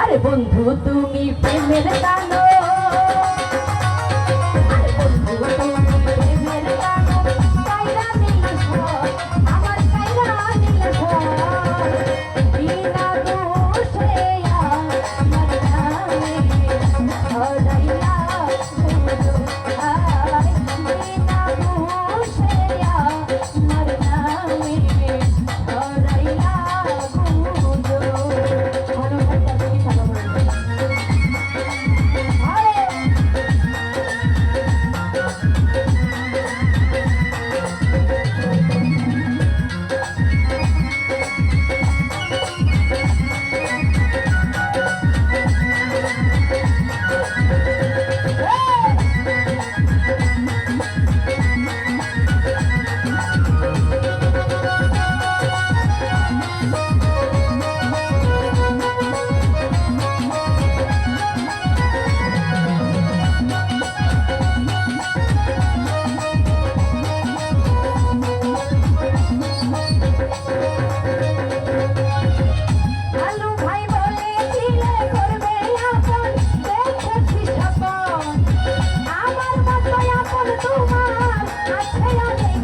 আরে বন্ধু তুমি প্রেমের কানো আপন তোমার আছে অনেক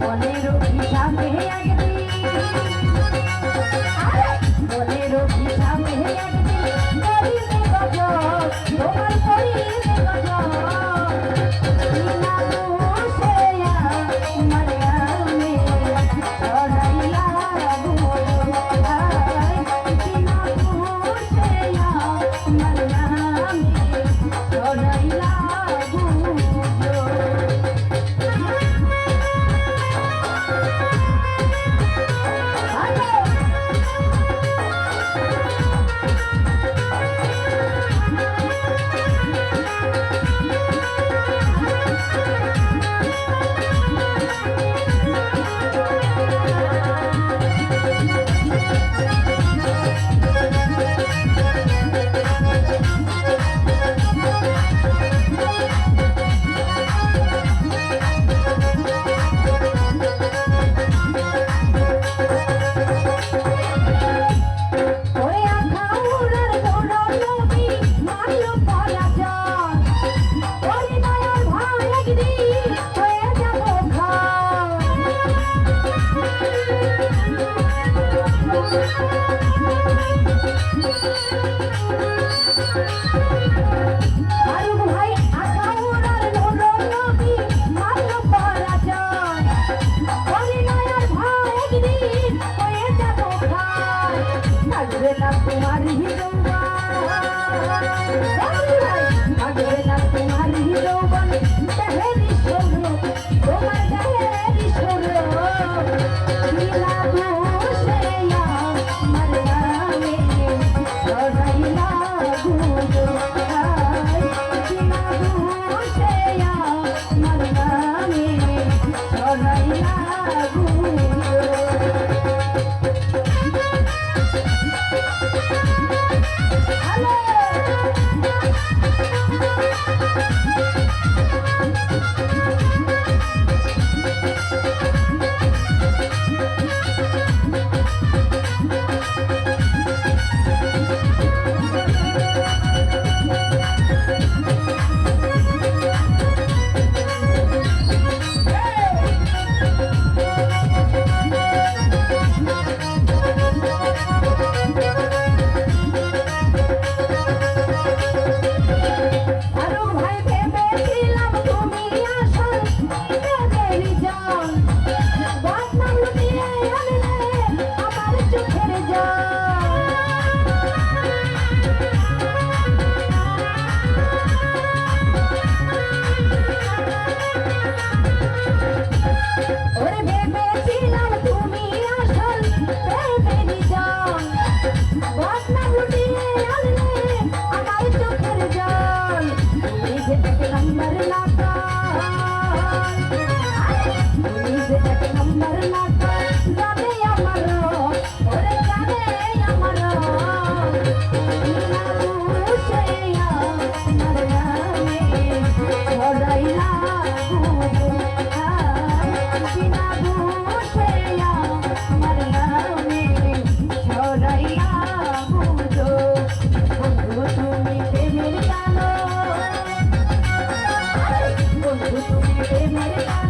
মনেরও পিঠা মেয়ে আগে মনেরও বন্ধু তুমি প্রেমের গান